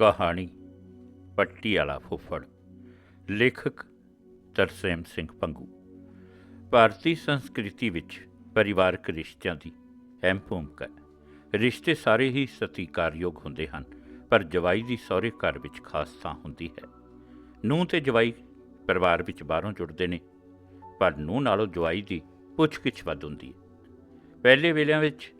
ਕਹਾਣੀ ਪੱਟੀ ਵਾਲਾ ਫੁੱਫੜ, ਲੇਖਕ ਤਰਸੇਮ ਸਿੰਘ ਪੰਗੂ। ਭਾਰਤੀ ਸੰਸਕ੍ਰਿਤੀ ਵਿੱਚ ਪਰਿਵਾਰਕ ਰਿਸ਼ਤਿਆਂ ਦੀ ਅਹਿਮ ਭੂਮਿਕਾ ਹੈ। ਰਿਸ਼ਤੇ ਸਾਰੇ ਹੀ ਸਤਿਕਾਰਯੋਗ ਹੁੰਦੇ ਹਨ, ਪਰ ਜਵਾਈ ਦੀ ਸਹੁਰੇ ਘਰ ਵਿੱਚ ਖਾਸ ਥਾਂ ਹੁੰਦੀ ਹੈ। ਨੂੰਹ ਤੇ ਜਵਾਈ ਪਰਿਵਾਰ ਵਿੱਚ ਬਾਹਰੋਂ ਜੁੜਦੇ ਨੇ, ਪਰ ਨੂੰਹ ਨਾਲੋਂ ਜਵਾਈ ਦੀ ਪੁੱਛ-ਗਿੱਛ ਵੱਧ ਹੁੰਦੀ ਹੈ। ਪਹਿਲੇ ਵੇਲਿਆਂ ਵਿੱਚ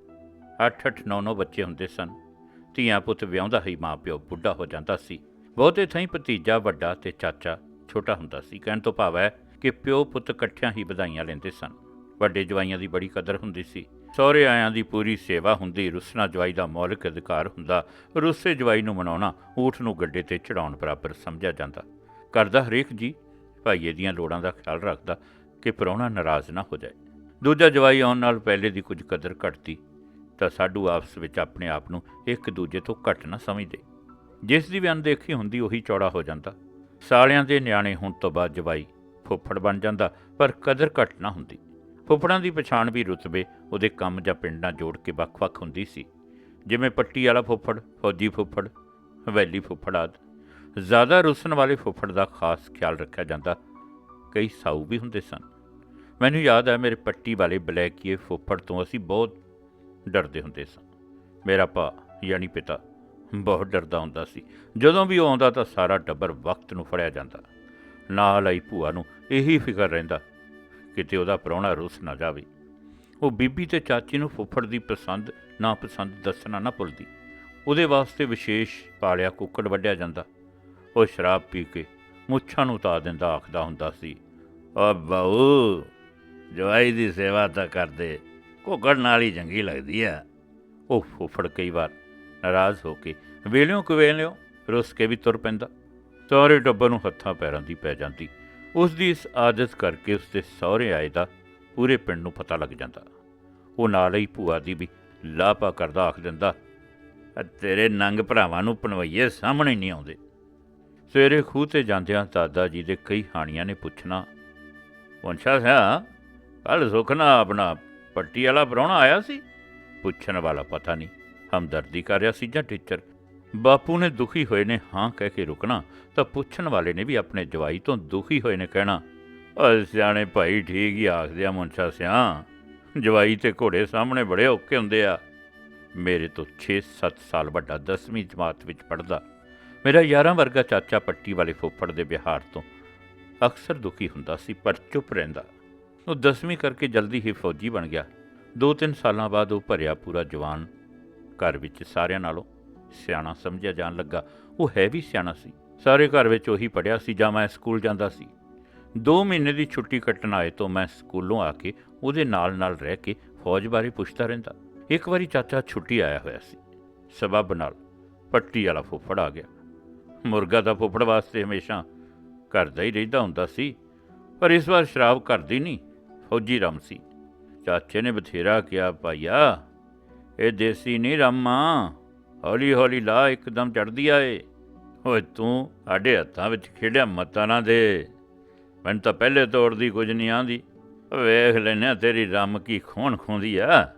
8-8 9-9 ਬੱਚੇ ਹੁੰਦੇ ਸਨ। ਧੀਆਂ ਪੁੱਤ ਵਿਆਹੁੰਦਾ ਹੀ ਮਾਪਿਓ ਬੁੱਢਾ ਹੋ ਜਾਂਦਾ ਸੀ। ਬਹੁਤੇ ਥਾਈਂ ਭਤੀਜਾ, ਵੱਡਾ ਤੇ ਚਾਚਾ ਛੋਟਾ ਹੁੰਦਾ ਸੀ। ਕਹਿਣ ਤੋਂ ਭਾਵ ਹੈ ਕਿ ਪਿਓ ਪੁੱਤ ਇਕੱਠਿਆਂ ਹੀ ਵਧਾਈਆਂ ਲੈਂਦੇ ਸਨ। ਵੱਡੇ ਜਵਾਈਆਂ ਦੀ ਬੜੀ ਕਦਰ ਹੁੰਦੀ ਸੀ। ਸਹੁਰੇ ਆਇਆਂ ਦੀ ਪੂਰੀ ਸੇਵਾ ਹੁੰਦੀ, ਰੁੱਸਣਾ ਜਵਾਈ ਦਾ ਮੌਲਿਕ ਅਧਿਕਾਰ ਹੁੰਦਾ, ਰੁੱਸੇ ਜਵਾਈ ਨੂੰ ਮਨਾਉਣਾ, ਊਠ ਨੂੰ ਗੱਡੇ ਤੇ ਚੜਾਉਣ ਬਰਾਬਰ ਸਮਝਿਆ ਜਾਂਦਾ। ਕਰਦਾ ਹਰੇਕ ਜੀ ਭਾਈਏ ਦੀਆਂ ਲੋੜਾਂ ਦਾ ਖਿਆਲ ਰੱਖਦਾ ਕਿ ਪ੍ਰਾਹੁਣਾ ਨਾਰਾਜ਼ ਨਾ ਹੋ ਜਾਏ। ਦੂਜਾ ਜਵਾਈ ਆਉਣ ਨਾਲ ਪਹਿਲੇ ਦੀ ਕੁਝ ਕਦਰ ਘਟਦੀ ਤਾਂ ਸਾਡੂ ਆਪਸ ਵਿੱਚ ਆਪਣੇ ਆਪ ਨੂੰ ਇੱਕ ਦੂਜੇ ਤੋਂ ਘੱਟ ਨਾ ਸਮਝਦੇ। ਜਿਸ ਦੀ ਵੀ ਅਣਦੇਖੀ ਹੁੰਦੀ, ਉਹੀ ਚੌੜਾ ਹੋ ਜਾਂਦਾ। ਸਾਲਿਆਂ ਦੇ ਨਿਆਣੇ ਹੋਣ ਤੋਂ ਬਾਅਦ ਜਵਾਈ ਫੁੱਫੜ ਬਣ ਜਾਂਦਾ, ਪਰ ਕਦਰ ਘੱਟ ਨਾ ਹੁੰਦੀ। ਫੁੱਫੜਾਂ ਦੀ ਪਛਾਣ ਵੀ ਰੁਤਬੇ, ਉਹਦੇ ਕੰਮ ਜਾਂ ਪਿੰਡ ਨਾਲ ਜੋੜ ਕੇ ਵੱਖ-ਵੱਖ ਹੁੰਦੀ ਸੀ। ਜਿਵੇਂ ਪੱਟੀ ਵਾਲਾ ਫੁੱਫੜ, ਫੌਜੀ ਫੁੱਫੜ, ਹਵੇਲੀ ਫੁੱਫੜ ਆਦਿ। ਜ਼ਿਆਦਾ ਰੁੱਸਣ ਵਾਲੇ ਫੁੱਫੜ ਦਾ ਖਾਸ ਖਿਆਲ ਰੱਖਿਆ ਜਾਂਦਾ। ਕਈ ਸਾਊ ਵੀ ਹੁੰਦੇ ਸਨ। ਮੈਨੂੰ ਯਾਦ ਹੈ, ਮੇਰੇ ਪੱਟੀ ਵਾਲੇ ਬਲੈਕੀਏ ਫੁੱਫੜ ਤੋਂ ਅਸੀਂ ਬਹੁਤ ਡਰਦੇ ਹੁੰਦੇ ਸਾਂ। ਮੇਰਾ ਭਾ, ਯਾਨੀ ਪਿਤਾ, ਬਹੁਤ ਡਰਦਾ ਹੁੰਦਾ ਸੀ। ਜਦੋਂ ਵੀ ਉਹ ਆਉਂਦਾ ਤਾਂ ਸਾਰਾ ਟੱਬਰ ਵਕਤ ਨੂੰ ਫੜਿਆ ਜਾਂਦਾ। ਨਾਲ ਆਈ ਭੂਆ ਨੂੰ ਇਹੀ ਫਿਕਰ ਰਹਿੰਦਾ, ਕਿਤੇ ਉਹਦਾ ਪ੍ਰਾਹੁਣਾ ਰੁੱਸ ਨਾ ਜਾਵੇ। ਉਹ ਬੀਬੀ ਤੇ ਚਾਚੀ ਨੂੰ ਫੁੱਫੜ ਦੀ ਪਸੰਦ ਨਾ ਪਸੰਦ ਦੱਸਣਾ ਨਾ ਭੁੱਲਦੀ। ਉਹਦੇ ਵਾਸਤੇ ਵਿਸ਼ੇਸ਼ ਪਾਲਿਆ ਕੁੱਕੜ ਵੱਢਿਆ ਜਾਂਦਾ। ਉਹ ਸ਼ਰਾਬ ਪੀ ਕੇ ਮੁੱਛਾਂ ਨੂੰ ਤਾ ਦਿੰਦਾ, ਆਖਦਾ ਹੁੰਦਾ ਸੀ, ਓ ਬਾਊ ਜਵਾਈ ਦੀ ਸੇਵਾ ਤਾਂ ਕਰਦੇ। ਕੁੱਕੜ ਨਾਲ ਹੀ ਜੰਗੀ ਲੱਗਦੀ ਆ। ਉਹ ਫੁੱਫੜ ਕਈ ਵਾਰ ਨਾਰਾਜ਼ ਹੋ ਕੇ, ਵੇਲਿਓ ਕੁਵੇਲਿਓ ਰੁੱਸ ਕੇ ਵੀ ਤੁਰ ਪੈਂਦਾ। ਸਾਰੇ ਟੱਬਰ ਨੂੰ ਹੱਥਾਂ ਪੈਰਾਂ ਦੀ ਪੈ ਜਾਂਦੀ। ਉਸ ਦੀ ਇਸ ਆਦਤ ਕਰਕੇ ਉਸ ਦੇ ਸਹੁਰੇ ਆਏ ਦਾ ਪੂਰੇ ਪਿੰਡ ਨੂੰ ਪਤਾ ਲੱਗ ਜਾਂਦਾ। ਉਹ ਨਾਲ ਹੀ ਭੂਆ ਦੀ ਵੀ ਲਾਪਾ ਕਰਦਾ ਆਖ ਦਿੰਦਾ ਤੇਰੇ ਨੰਗ ਭਰਾਵਾਂ ਨੂੰ ਪਨਵਈਏ ਸਾਹਮਣੇ ਨਹੀਂ ਆਉਂਦੇ। ਸਵੇਰੇ ਖੂਹ ਤੇ ਜਾਂਦਿਆਂ ਦਾਦਾ ਜੀ ਦੇ ਕਈ ਹਾਣੀਆਂ ਨੇ ਪੁੱਛਣਾ ਵੰਸ਼ਾ ਸਿਆ ਕੱਲ ਸੁਖਨਾ ਆਪਣਾ ਪੱਟੀ ਵਾਲਾ ਪ੍ਰਾਹੁਣਾ ਆਇਆ ਸੀ? ਪੁੱਛਣ ਵਾਲਾ ਪਤਾ ਨਹੀਂ। ਹਮਦਰਦੀ ਕਰ ਰਿਹਾ ਸੀ ਜਾਂ ਟੀਚਰ? ਬਾਪੂ ਨੇ ਦੁਖੀ ਹੋਏ ਨੇ ਹਾਂ ਕਹਿ ਕੇ ਰੁਕਣਾ, ਤਾਂ ਪੁੱਛਣ ਵਾਲੇ ਨੇ ਵੀ ਆਪਣੇ ਜਵਾਈ ਤੋਂ ਦੁਖੀ ਹੋਏ ਨੇ ਕਹਿਣਾ ਓ ਸਿਆਣੇ ਭਾਈ, ਠੀਕ ਹੀ ਆਖਦੇ ਆ ਮੁੰਸ਼ਾ ਸਿਆ। ਜਵਾਈ ਤੇ ਘੋੜੇ ਸਾਹਮਣੇ ਬੜੇ ਔਕੇ ਹੁੰਦੇ ਆ। ਮੇਰੇ ਤੋਂ 6-7 ਸਾਲ ਵੱਡਾ 10ਵੀਂ ਜਮਾਤ ਵਿੱਚ ਪੜਦਾ ਮੇਰਾ 11 ਵਰਗਾ ਚਾਚਾ ਪੱਟੀ ਵਾਲੇ ਫੁੱਫੜ ਦੇ ਵਿਹਾਰ ਤੋਂ ਅਕਸਰ ਦੁਖੀ ਹੁੰਦਾ ਸੀ, ਪਰ ਚੁੱਪ ਰਹਿੰਦਾ। ਉਹ 10ਵੀਂ ਕਰਕੇ ਜਲਦੀ ਹੀ ਫੌਜੀ ਬਣ ਗਿਆ। 2-3 ਸਾਲਾਂ ਬਾਅਦ ਉਹ ਭਰਿਆ ਪੂਰਾ ਜਵਾਨ ਘਰ ਵਿੱਚ ਸਾਰਿਆਂ ਨਾਲੋਂ ਸਿਆਣਾ ਸਮਝਿਆ ਜਾਣ ਲੱਗਾ। ਉਹ ਹੈ ਵੀ ਸਿਆਣਾ ਸੀ। ਸਾਰੇ ਘਰ ਵਿੱਚ ਉਹੀ ਪੜਿਆ ਸੀ ਜਾਂ ਮੈਂ ਸਕੂਲ ਜਾਂਦਾ ਸੀ। 2 ਮਹੀਨੇ ਦੀ ਛੁੱਟੀ ਕੱਟਣ ਆਏ ਤੋਂ ਮੈਂ ਸਕੂਲੋਂ ਆ ਕੇ ਉਹਦੇ ਨਾਲ ਨਾਲ ਰਹਿ ਕੇ ਫੌਜ ਬਾਰੇ ਪੁੱਛਦਾ ਰਹਿੰਦਾ। ਇੱਕ ਵਾਰੀ ਚਾਚਾ ਛੁੱਟੀ ਆਇਆ ਹੋਇਆ ਸੀ। ਸਬਬ ਨਾਲ ਪੱਟੀ ਵਾਲਾ ਫੁੱਫੜ ਆ ਗਿਆ। ਮੁਰਗਾ ਦਾ ਫੁੱਫੜ ਵਾਸਤੇ ਹਮੇਸ਼ਾ ਘਰ ਦਾ ਹੀ ਰਹਿੰਦਾ ਹੁੰਦਾ ਸੀ। ਪਰ ਇਸ ਵਾਰ ਸ਼ਰਾਬ ਘਰ ਦੀ ਨਹੀਂ। ਫੌਜੀ ਰਮ ਸੀ। ਚਾਚੇ ਨੇ ਬਥੇਰਾ ਕਿਹਾ, ਭਾਈਆ, ਇਹ ਦੇਸੀ ਨਹੀਂ ਰੰਮਾ ਹੌਲੀ ਹੌਲੀ ਲਾ, ਇੱਕਦਮ ਚੜਦੀ ਆਏ ਓਏ, ਤੂੰ ਸਾਡੇ ਹੱਥਾਂ ਵਿੱਚ ਖੇਡਿਆ ਮਤਾਂ ਨਾ ਦੇ। ਮੈਨੂੰ ਤਾਂ ਪਹਿਲੇ ਤੋੜ ਦੀ ਕੁਝ ਨਹੀਂ ਆਂਦੀ। ਵੇਖ ਲੈਨੇ ਤੇਰੀ ਰਮ ਕੀ ਖੋਣ ਖੋਂਦੀ ਆ।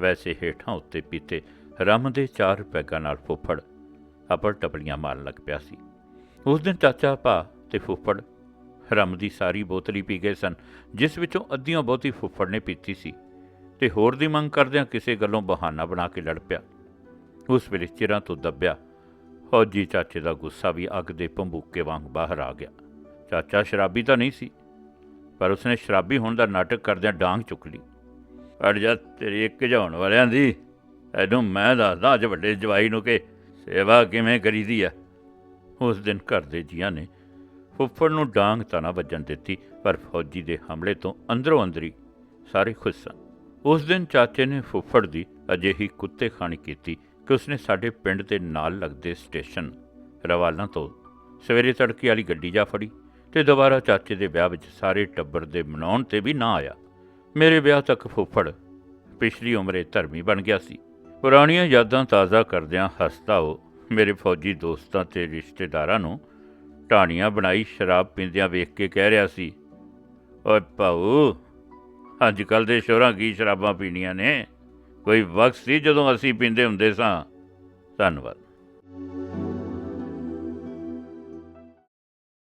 ਵੈਸੇ ਹੇਠਾਂ ਉੱਤੇ ਪੀਤੇ ਰਮ ਦੇ ਚਾਰ ਪੈਗਾਂ ਨਾਲ ਫੁੱਫੜ ਆਪਰ ਟਪਲੀਆਂ ਮਾਰਨ ਲੱਗ ਪਿਆ ਸੀ। ਉਸ ਦਿਨ ਚਾਚਾ, ਭਾ ਤੇ ਫੁੱਫੜ ਰਮ ਦੀ ਸਾਰੀ ਬੋਤਲੀ ਪੀ ਗਏ ਸਨ, ਜਿਸ ਵਿੱਚੋਂ ਅੱਧੀਆਂ ਬਹੁਤੀ ਫੁੱਫੜ ਨੇ ਪੀਤੀ ਸੀ ਤੇ ਹੋਰ ਦੀ ਮੰਗ ਕਰਦਿਆਂ ਕਿਸੇ ਗੱਲੋਂ ਬਹਾਨਾ ਬਣਾ ਕੇ ਲੜ ਪਿਆ। ਉਸ ਵੇਲੇ ਚਿਰਾਂ ਤੋਂ ਦੱਬਿਆ ਫੌਜੀ ਚਾਚੇ ਦਾ ਗੁੱਸਾ ਵੀ ਅੱਗ ਦੇ ਭੰਬੂਕੇ ਵਾਂਗ ਬਾਹਰ ਆ ਗਿਆ। ਚਾਚਾ ਸ਼ਰਾਬੀ ਤਾਂ ਨਹੀਂ ਸੀ, ਪਰ ਉਸਨੇ ਸ਼ਰਾਬੀ ਹੋਣ ਦਾ ਨਾਟਕ ਕਰਦਿਆਂ ਡਾਂਗ ਚੁੱਕ ਲਈ। ਅੜ ਜਾ ਤੇਰੀ ਇੱਕ ਜਾਉਣ ਵਾਲਿਆਂ ਦੀ ਐਦੋਂ ਮੈਂ ਦੱਸਦਾ ਅੱਜ ਵੱਡੇ ਜਵਾਈ ਨੂੰ ਕਿ ਸੇਵਾ ਕਿਵੇਂ ਕਰੀਦੀ ਆ। ਉਸ ਦਿਨ ਘਰ ਦੇ ਜੀਆਂ ਨੇ ਫੁੱਫੜ ਨੂੰ ਡਾਂਗ ਤਾਂ ਨਾ ਵੱਜਣ ਦਿੱਤੀ, ਪਰ ਫੌਜੀ ਦੇ ਹਮਲੇ ਤੋਂ ਅੰਦਰੋਂ ਅੰਦਰੀ ਸਾਰੇ ਖੁਸ਼ ਸਨ। ਉਸ ਦਿਨ ਚਾਚੇ ਨੇ ਫੁੱਫੜ ਦੀ ਅਜਿਹੀ ਕੁੱਤੇ ਖਾਣੀ ਕੀਤੀ ਕਿ ਉਸਨੇ ਸਾਡੇ ਪਿੰਡ ਦੇ ਨਾਲ ਲੱਗਦੇ ਸਟੇਸ਼ਨ ਰਵਾਲਾਂ ਤੋਂ ਸਵੇਰੇ ਤੜਕੇ ਵਾਲੀ ਗੱਡੀ ਜਾ ਫੜੀ ਤੇ ਦੁਬਾਰਾ ਚਾਚੇ ਦੇ ਵਿਆਹ ਵਿੱਚ ਸਾਰੇ ਟੱਬਰ ਦੇ ਮਨਾਉਣ ਤੇ ਵੀ ਨਾ ਆਇਆ। ਮੇਰੇ ਵਿਆਹ ਤੱਕ ਫੁੱਫੜ ਪਿਛਲੀ ਉਮਰੇ ਧਰਮੀ ਬਣ ਗਿਆ ਸੀ। ਪੁਰਾਣੀਆਂ ਯਾਦਾਂ ਤਾਜ਼ਾ ਕਰਦਿਆਂ ਹੱਸਦਾ ਉਹ ਮੇਰੇ ਫੌਜੀ ਦੋਸਤਾਂ ਤੇ ਰਿਸ਼ਤੇਦਾਰਾਂ ਨੂੰ ਢਾਣੀਆਂ ਬਣਾਈ, ਸ਼ਰਾਬ ਪੀਂਦਿਆਂ ਵੇਖ ਕੇ ਕਹਿ ਰਿਹਾ ਸੀ, ਓਏ ਭਾਊ ਅੱਜ ਕੱਲ ਦੇ ਸ਼ੋਰਾਂ ਕੀ ਸ਼ਰਾਬਾਂ ਪੀਣੀਆਂ ਨੇ? ਕੋਈ ਵਕਤ ਸੀ ਜਦੋਂ ਅਸੀਂ ਪੀਂਦੇ ਹੁੰਦੇ ਸਾਂ? ਧੰਨਵਾਦ।